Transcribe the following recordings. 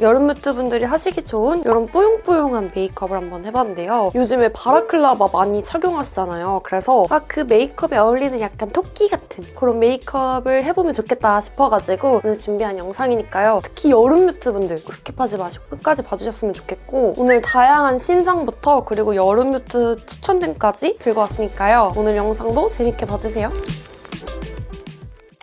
여름 뮤트 분들이 하시기 좋은 이런 뽀용뽀용한 메이크업을 한번 해봤는데요. 요즘에 바라클라바 많이 착용하시잖아요. 그래서 아, 그 메이크업에 어울리는 약간 토끼 같은 그런 메이크업을 해보면 좋겠다 싶어가지고 오늘 준비한 영상이니까요. 특히 여름 뮤트 분들 스킵하지 마시고 끝까지 봐주셨으면 좋겠고 오늘 다양한 신상부터 그리고 여름 뮤트 추천템까지 들고 왔으니까요. 오늘 영상도 재밌게 봐주세요.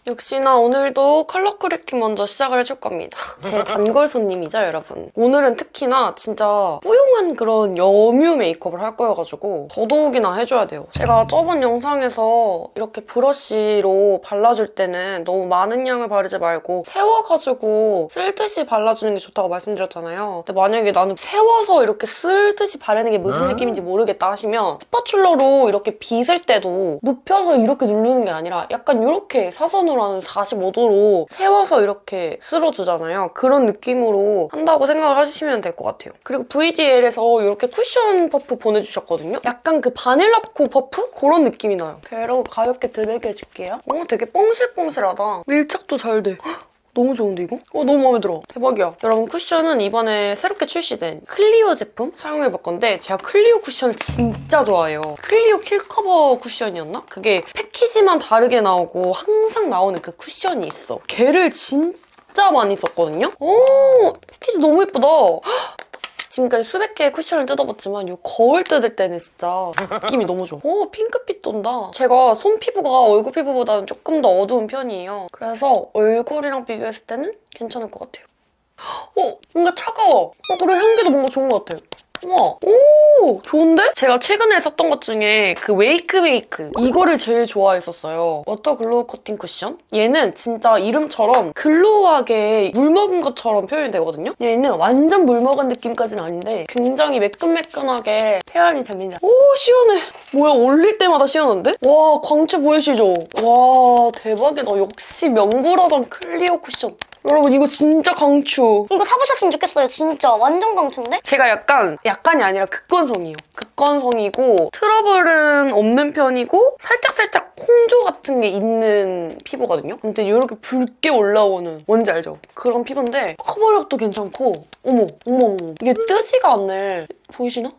역시나 오늘도 컬러 코렉팅 먼저 시작을 해줄 겁니다. 제 단골 손님이죠, 여러분. 오늘은 특히나 진짜 뽀용한 그런 여뮤 메이크업을 할 거여가지고 더더욱이나 해줘야 돼요. 제가 저번 영상에서 이렇게 브러쉬로 발라줄 때는 너무 많은 양을 바르지 말고 세워가지고 쓸듯이 발라주는 게 좋다고 말씀드렸잖아요. 근데 만약에 나는 세워서 이렇게 쓸듯이 바르는 게 무슨 느낌인지 모르겠다 하시면 스파츌러로 이렇게 빗을 때도 눕혀서 이렇게 누르는 게 아니라 약간 이렇게 사선으로 하는 45도로 세워서 이렇게 쓸어주잖아요. 그런 느낌으로 한다고 생각을 하시면 될 것 같아요. 그리고 VDL에서 이렇게 쿠션 퍼프 보내주셨거든요. 약간 그 바닐라코 퍼프? 그런 느낌이 나요. 걔로 가볍게 드래그 해줄게요. 어, 되게 뽕실뽕실하다. 밀착도 잘 돼. 헉, 너무 좋은데 이거? 어 너무 마음에 들어. 대박이야. 여러분 쿠션은 이번에 새롭게 출시된 클리오 제품 사용해볼 건데 제가 클리오 쿠션을 진짜 좋아해요. 클리오 킬커버 쿠션이었나? 그게 패키지만 다르게 나오고 항상 나오는 그 쿠션이 있어. 걔를 진짜 많이 썼거든요? 오 패키지 너무 예쁘다. 헉, 지금까지 수백 개의 쿠션을 뜯어봤지만 이 거울 뜯을 때는 진짜 느낌이 너무 좋아. 오 핑크빛 돈다. 제가 손 피부가 얼굴 피부보다는 조금 더 어두운 편이에요. 그래서 얼굴이랑 비교했을 때는 괜찮을 것 같아요. 어 뭔가 차가워. 어 그리고 향기도 뭔가 좋은 것 같아요. 우와, 오, 좋은데? 제가 최근에 썼던 것 중에 그 웨이크 메이크 이거를 제일 좋아했었어요. 워터 글로우 코팅 쿠션? 얘는 진짜 이름처럼 글로우하게 물 먹은 것처럼 표현이 되거든요? 얘는 완전 물 먹은 느낌까지는 아닌데 굉장히 매끈매끈하게 표현이 됩니다. 오, 시원해. 뭐야, 올릴 때마다 시원한데? 와, 광채 보이시죠? 와, 대박이다. 역시 명불허전 클리오 쿠션. 여러분, 이거 진짜 강추. 이거 사보셨으면 좋겠어요. 진짜 완전 강추인데? 제가 약간 약간이 아니라 극건성이에요. 극건성이고 트러블은 없는 편이고 살짝 살짝 홍조 같은 게 있는 피부거든요. 근데 이렇게 붉게 올라오는 뭔지 알죠? 그런 피부인데 커버력도 괜찮고 어머 어머 어머 이게 뜨지가 않네. 보이시나?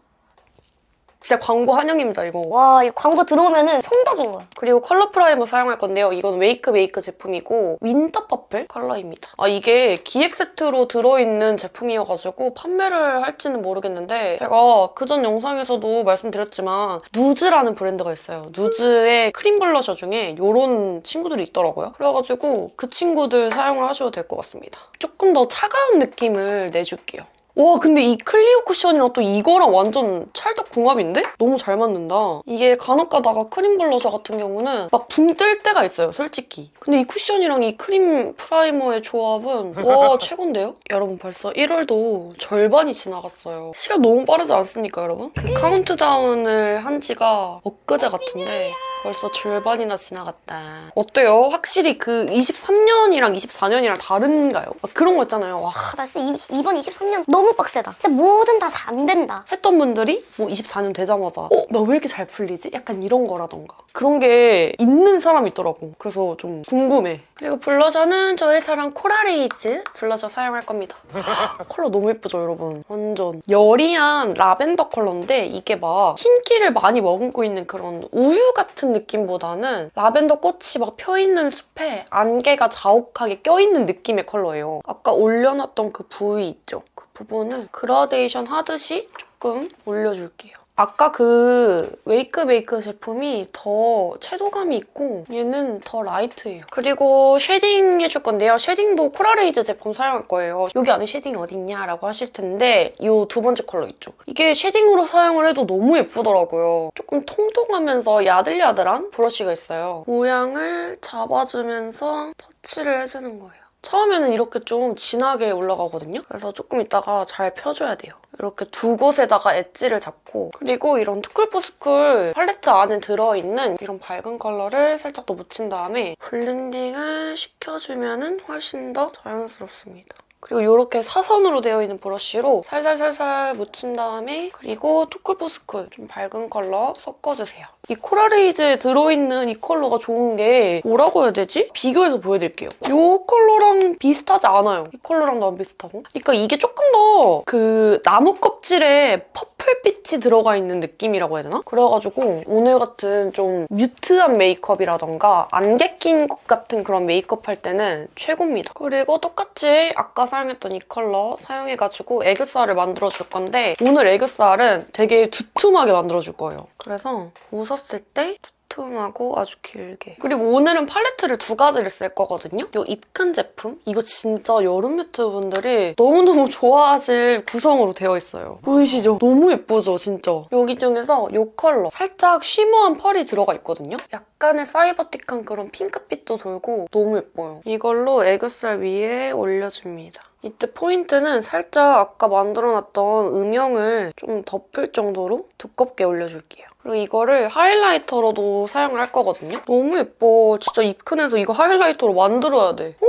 진짜 광고 환영입니다 이거. 와, 이 광고 들어오면은 성덕인 거야. 그리고 컬러 프라이머 사용할 건데요. 이건 웨이크 메이크 제품이고 윈터 퍼플 컬러입니다. 아 이게 기획 세트로 들어있는 제품이어가지고 판매를 할지는 모르겠는데 제가 그전 영상에서도 말씀드렸지만 누즈라는 브랜드가 있어요. 누즈의 크림 블러셔 중에 이런 친구들이 있더라고요. 그래가지고 그 친구들 사용을 하셔도 될 것 같습니다. 조금 더 차가운 느낌을 내줄게요. 와 근데 이 클리오 쿠션이랑 또 이거랑 완전 찰떡궁합인데? 너무 잘 맞는다. 이게 간혹 가다가 크림 블러셔 같은 경우는 막 붕 뜰 때가 있어요 솔직히. 근데 이 쿠션이랑 이 크림 프라이머의 조합은 와 최고인데요? 여러분 벌써 1월도 절반이 지나갔어요. 시간 너무 빠르지 않습니까 여러분? 그 카운트다운을 한 지가 엊그제 같은데 벌써 절반이나 지나갔다. 어때요? 확실히 그 23년이랑 24년이랑 다른가요? 막 그런 거 있잖아요. 와 아, 나 진짜 이, 이번 23년 너무 빡세다. 진짜 뭐든 다 잘 안 된다. 했던 분들이 뭐 24년 되자마자 어? 나 왜 이렇게 잘 풀리지? 약간 이런 거라던가 그런 게 있는 사람이 있더라고 그래서 좀 궁금해 그리고 블러셔는 저의 사랑 코랄에이즈 블러셔 사용할 겁니다 컬러 너무 예쁘죠 여러분 완전 여리한 라벤더 컬러인데 이게 막 흰기를 많이 머금고 있는 그런 우유 같은 느낌보다는 라벤더 꽃이 막 펴있는 숲에 안개가 자욱하게 껴있는 느낌의 컬러예요 아까 올려놨던 그 부위 있죠? 그 부분을 그라데이션 하듯이 조금 올려줄게요. 아까 그 웨이크 메이크 제품이 더 채도감이 있고 얘는 더 라이트해요. 그리고 쉐딩 해줄 건데요. 쉐딩도 코랄레이즈 제품 사용할 거예요. 여기 안에 쉐딩이 어딨냐 라고 하실 텐데 이 두 번째 컬러 있죠. 이게 쉐딩으로 사용을 해도 너무 예쁘더라고요. 조금 통통하면서 야들야들한 브러쉬가 있어요. 모양을 잡아주면서 터치를 해주는 거예요. 처음에는 이렇게 좀 진하게 올라가거든요. 그래서 조금 있다가 잘 펴줘야 돼요. 이렇게 두 곳에다가 엣지를 잡고 그리고 이런 투쿨포스쿨 팔레트 안에 들어있는 이런 밝은 컬러를 살짝 더 묻힌 다음에 블렌딩을 시켜주면 훨씬 더 자연스럽습니다. 그리고 이렇게 사선으로 되어 있는 브러쉬로 살살살살 묻힌 다음에 그리고 투쿨포스쿨 좀 밝은 컬러 섞어주세요. 이 코랄에이즈에 들어있는 이 컬러가 좋은 게 뭐라고 해야 되지? 비교해서 보여드릴게요. 이 컬러랑 비슷하지 않아요. 이 컬러랑도 안 비슷하고. 그러니까 이게 조금 더 그 나무 껍질에 퍼플빛이 들어가 있는 느낌이라고 해야 되나? 그래가지고 오늘 같은 좀 뮤트한 메이크업이라던가 안개 낀 것 같은 그런 메이크업 할 때는 최고입니다. 그리고 똑같이 아까 사용했던 이 컬러 사용해가지고 애교살을 만들어줄 건데 오늘 애교살은 되게 두툼하게 만들어줄 거예요. 그래서 웃었을 때 두툼하고 아주 길게. 그리고 오늘은 팔레트를 두 가지를 쓸 거거든요. 이 입큰 제품. 이거 진짜 여름 유튜브분들이 너무너무 좋아하실 구성으로 되어 있어요. 보이시죠? 너무 예쁘죠, 진짜. 여기 중에서 이 컬러. 살짝 쉬머한 펄이 들어가 있거든요. 약간의 사이버틱한 그런 핑크빛도 돌고 너무 예뻐요. 이걸로 애교살 위에 올려줍니다. 이때 포인트는 살짝 아까 만들어놨던 음영을 좀 덮을 정도로 두껍게 올려줄게요. 그리고 이거를 하이라이터로도 사용을 할 거거든요. 너무 예뻐. 진짜 입큰에서 이거 하이라이터로 만들어야 돼. 오,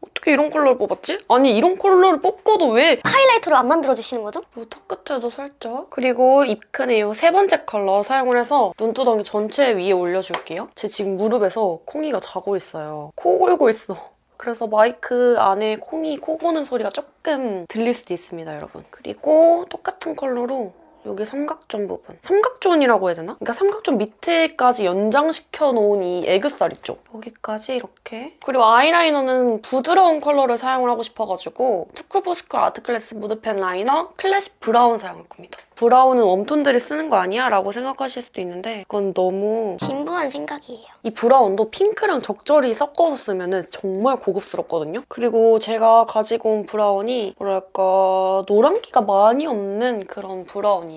어떻게 이런 컬러를 뽑았지? 아니 이런 컬러를 뽑고도 왜 하이라이터로 안 만들어주시는 거죠? 요턱 끝에도 살짝. 그리고 입큰의 요세 번째 컬러 사용을 해서 눈두덩이 전체 위에 올려줄게요. 제 지금 무릎에서 콩이가 자고 있어요. 코 골고 있어. 그래서 마이크 안에 콩이 코 고는 소리가 조금 들릴 수도 있습니다, 여러분. 그리고 똑같은 컬러로 여기 삼각존 부분. 삼각존이라고 해야 되나? 그러니까 삼각존 밑에까지 연장시켜 놓은 이 애교살 있죠? 여기까지 이렇게. 그리고 아이라이너는 부드러운 컬러를 사용을 하고 싶어가지고 투쿨포스쿨 아트클래스 무드펜 라이너 클래식 브라운 사용할 겁니다. 브라운은 웜톤들이 쓰는 거 아니야? 라고 생각하실 수도 있는데 그건 너무 진부한 생각이에요. 이 브라운도 핑크랑 적절히 섞어서 쓰면 정말 고급스럽거든요. 그리고 제가 가지고 온 브라운이 뭐랄까 노란기가 많이 없는 그런 브라운이에요.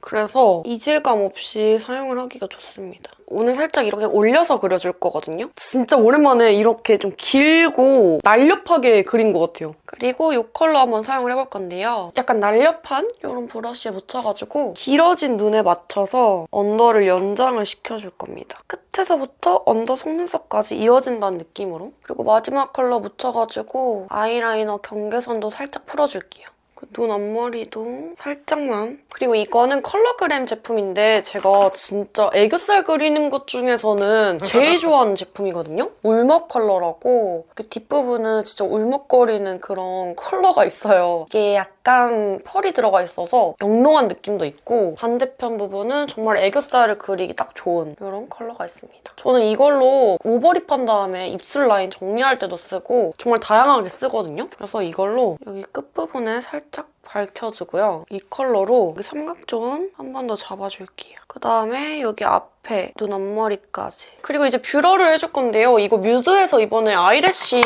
그래서 이질감 없이 사용을 하기가 좋습니다. 오늘 살짝 이렇게 올려서 그려줄 거거든요. 진짜 오랜만에 이렇게 좀 길고 날렵하게 그린 것 같아요. 그리고 이 컬러 한번 사용을 해볼 건데요. 약간 날렵한 이런 브러쉬에 묻혀가지고 길어진 눈에 맞춰서 언더를 연장을 시켜줄 겁니다. 끝에서부터 언더 속눈썹까지 이어진다는 느낌으로. 그리고 마지막 컬러 묻혀가지고 아이라이너 경계선도 살짝 풀어줄게요. 그눈 앞머리도 살짝만. 그리고 이거는 컬러그램 제품인데 제가 진짜 애교살 그리는 것 중에서는 제일 좋아하는 제품이거든요? 울먹 컬러라고 그 뒷부분은 진짜 울먹거리는 그런 컬러가 있어요. 이게 약간 펄이 들어가 있어서 영롱한 느낌도 있고 반대편 부분은 정말 애교살을 그리기 딱 좋은 이런 컬러가 있습니다. 저는 이걸로 오버립한 다음에 입술 라인 정리할 때도 쓰고 정말 다양하게 쓰거든요. 그래서 이걸로 여기 끝부분에 살짝 밝혀주고요. 이 컬러로 삼각존 한 번 더 잡아줄게요. 그다음에 여기 앞에 눈 앞머리까지. 그리고 이제 뷰러를 해줄 건데요. 이거 뮤드에서 이번에 아이래쉬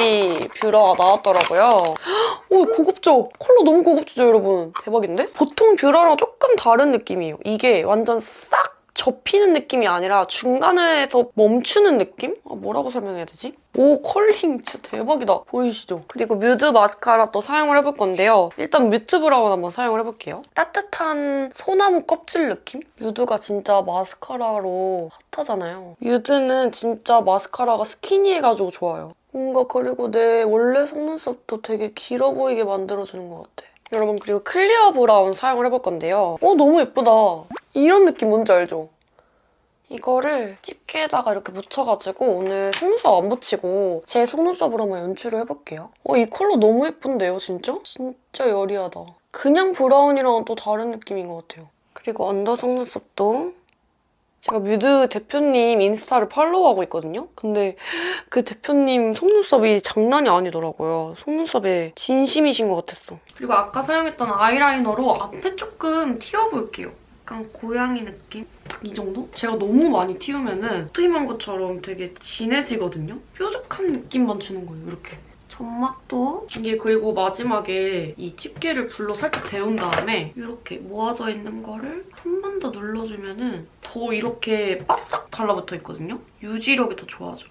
뷰러가 나왔더라고요. 오 고급져. 컬러 너무 고급지죠 여러분. 대박인데? 보통 뷰러랑 조금 다른 느낌이에요. 이게 완전 싹 접히는 느낌이 아니라 중간에서 멈추는 느낌? 아, 뭐라고 설명해야 되지? 오 컬링 진짜 대박이다. 보이시죠? 그리고 뮤드 마스카라 또 사용을 해볼 건데요. 일단 뮤트 브라운 한번 사용을 해볼게요. 따뜻한 소나무 껍질 느낌? 뮤드가 진짜 마스카라로 핫하잖아요. 뮤드는 진짜 마스카라가 스키니해가지고 좋아요. 뭔가 그리고 내 원래 속눈썹도 되게 길어 보이게 만들어주는 것 같아. 여러분 그리고 클리어 브라운 사용을 해볼 건데요. 어 너무 예쁘다. 이런 느낌 뭔지 알죠? 이거를 집게에다가 이렇게 묻혀가지고 오늘 속눈썹 안 붙이고 제 속눈썹으로 한번 연출을 해볼게요. 어, 이 컬러 너무 예쁜데요, 진짜? 진짜 여리하다. 그냥 브라운이랑은 또 다른 느낌인 것 같아요. 그리고 언더 속눈썹도 제가 뮤드 대표님 인스타를 팔로우하고 있거든요? 근데 그 대표님 속눈썹이 장난이 아니더라고요. 속눈썹에 진심이신 것 같았어. 그리고 아까 사용했던 아이라이너로 앞에 조금 튀어볼게요. 약간 고양이 느낌? 딱 이 정도? 제가 너무 많이 튀우면은 트임한 것처럼 되게 진해지거든요? 뾰족한 느낌만 주는 거예요, 이렇게. 점막도 이게 그리고 마지막에 이 집게를 불로 살짝 데운 다음에 이렇게 모아져 있는 거를 한 번 더 눌러주면 은 더 이렇게 바싹 달라붙어 있거든요? 유지력이 더 좋아져.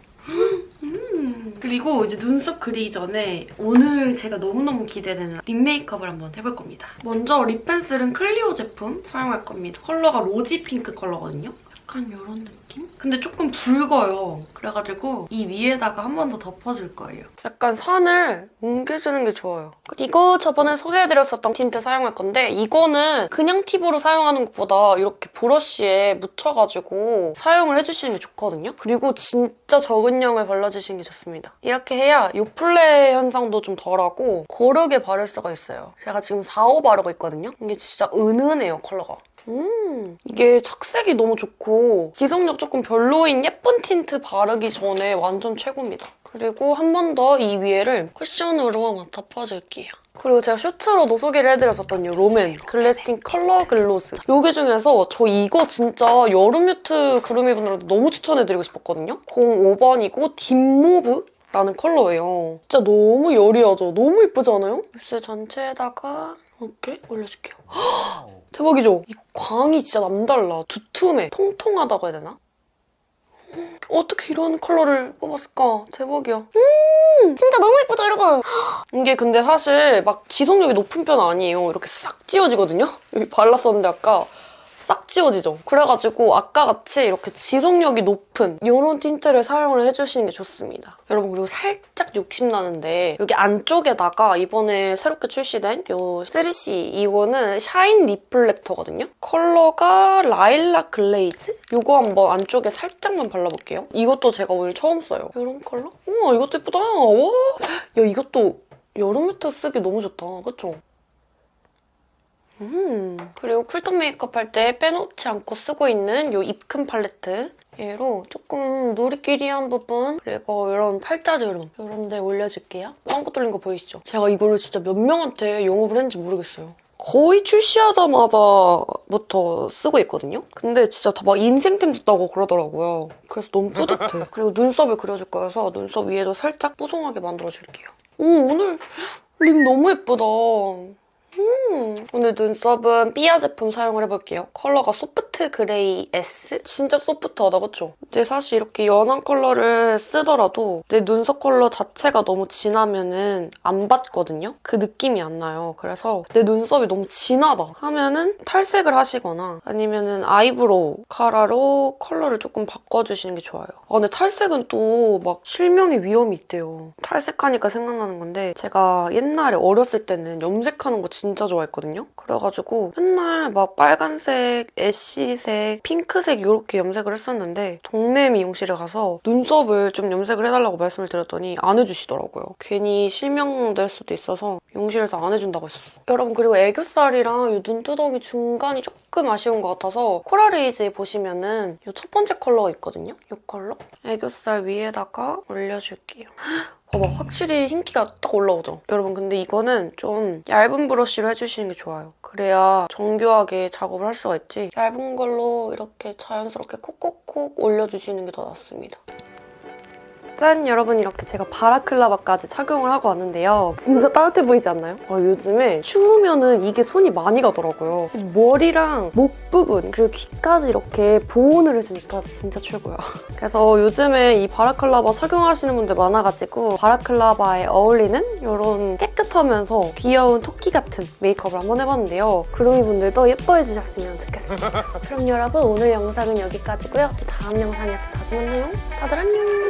음. 그리고 이제 눈썹 그리기 전에 오늘 제가 너무너무 기대되는 립 메이크업을 한번 해볼 겁니다. 먼저 립 펜슬은 클리오 제품 사용할 겁니다. 컬러가 로지 핑크 컬러거든요. 약간 이런 느낌? 근데 조금 붉어요. 그래가지고 이 위에다가 한 번 더 덮어줄 거예요. 약간 선을 뭉개주는 게 좋아요. 그리고 저번에 소개해드렸었던 틴트 사용할 건데 이거는 그냥 팁으로 사용하는 것보다 이렇게 브러쉬에 묻혀가지고 사용을 해주시는 게 좋거든요. 그리고 진짜 적은 양을 발라주시는 게 좋습니다. 이렇게 해야 요플레 현상도 좀 덜하고 고르게 바를 수가 있어요. 제가 지금 4호 바르고 있거든요. 이게 진짜 은은해요, 컬러가. 음, 이게 착색이 너무 좋고 지속력 조금 별로인 예쁜 틴트 바르기 전에 완전 최고입니다. 그리고 한 번 더 이 위에를 쿠션으로 덮어줄게요. 그리고 제가 쇼츠로도 소개를 해드렸었던 이 롬앤 글래스틴 컬러 글로스 여기 중에서 저 이거 진짜 여름 뮤트 구름이 분들한테 너무 추천해드리고 싶었거든요. 05번이고 딥모브 라는 컬러예요. 진짜 너무 여리하죠? 너무 이쁘지 않아요? 입술 전체에다가 이렇게 올려줄게요. 대박이죠? 이 광이 진짜 남달라. 두툼해. 통통하다고 해야 되나? 음, 어떻게 이런 컬러를 뽑았을까? 대박이야. 진짜 너무 예쁘죠, 여러분? 이게 근데 사실 막 지속력이 높은 편 아니에요. 이렇게 싹 지워지거든요? 여기 발랐었는데 아까 싹 지워지죠? 그래가지고 아까 같이 이렇게 지속력이 높은 이런 틴트를 사용을 해주시는 게 좋습니다. 여러분 그리고 살짝 욕심나는데 여기 안쪽에다가 이번에 새롭게 출시된 이 3C 이거는 샤인 리플렉터거든요? 컬러가 라일락 글레이즈? 이거 한번 안쪽에 살짝만 발라볼게요. 이것도 제가 오늘 처음 써요. 이런 컬러? 우와 이것도 예쁘다. 와. 야 이것도 여름 뮤트 쓰기 너무 좋다. 그쵸? 음. 그리고 쿨톤 메이크업 할 때 빼놓지 않고 쓰고 있는 이 입큰 팔레트. 얘로 조금 누리끼리한 부분 그리고 이런 팔자주름 이런 데 올려줄게요. 빵꾸 뚫린 거 보이시죠? 제가 이거를 진짜 몇 명한테 영업을 했는지 모르겠어요. 거의 출시하자마자부터 쓰고 있거든요? 근데 진짜 다 막 인생템 됐다고 그러더라고요. 그래서 너무 뿌듯해. 그리고 눈썹을 그려줄 거여서 눈썹 위에도 살짝 뽀송하게 만들어줄게요. 오, 오늘 립 너무 예쁘다. 음, 오늘 눈썹은 삐아 제품 사용을 해볼게요. 컬러가 소프트 그레이 S? 진짜 소프트하다, 그쵸? 근데 사실 이렇게 연한 컬러를 쓰더라도 내 눈썹 컬러 자체가 너무 진하면은 안 받거든요? 그 느낌이 안 나요. 그래서 내 눈썹이 너무 진하다 하면은 탈색을 하시거나 아니면은 아이브로우 카라로 컬러를 조금 바꿔주시는 게 좋아요. 아, 근데 탈색은 또 막 실명의 위험이 있대요. 탈색하니까 생각나는 건데 제가 옛날에 어렸을 때는 염색하는 거 진짜 좋아했거든요. 그래가지고 맨날 막 빨간색, 애쉬색, 핑크색 이렇게 염색을 했었는데 동네 미용실에 가서 눈썹을 좀 염색을 해달라고 말씀을 드렸더니 안 해주시더라고요. 괜히 실명될 수도 있어서 미용실에서 안 해준다고 했었어. 여러분 그리고 애교살이랑 이 눈두덩이 중간이 조금 아쉬운 것 같아서 코랄에이즈 보시면은 이 첫 번째 컬러가 있거든요. 이 컬러. 애교살 위에다가 올려줄게요. 봐봐 확실히 흰기가 딱 올라오죠? 여러분 근데 이거는 좀 얇은 브러쉬로 해주시는 게 좋아요. 그래야 정교하게 작업을 할 수가 있지 얇은 걸로 이렇게 자연스럽게 콕콕콕 올려주시는 게 더 낫습니다. 짠! 여러분 이렇게 제가 바라클라바까지 착용을 하고 왔는데요. 진짜 따뜻해 보이지 않나요? 아, 요즘에 추우면은 이게 손이 많이 가더라고요. 머리랑 목 부분 그리고 귀까지 이렇게 보온을 해주니까 진짜 최고야. 그래서 요즘에 이 바라클라바 착용하시는 분들 많아가지고 바라클라바에 어울리는 이런 깨끗하면서 귀여운 토끼 같은 메이크업을 한번 해봤는데요. 그루미 분들도 예뻐해 주셨으면 좋겠어요. 그럼 여러분 오늘 영상은 여기까지고요. 또 다음 영상에서 다시 만나요. 다들 안녕!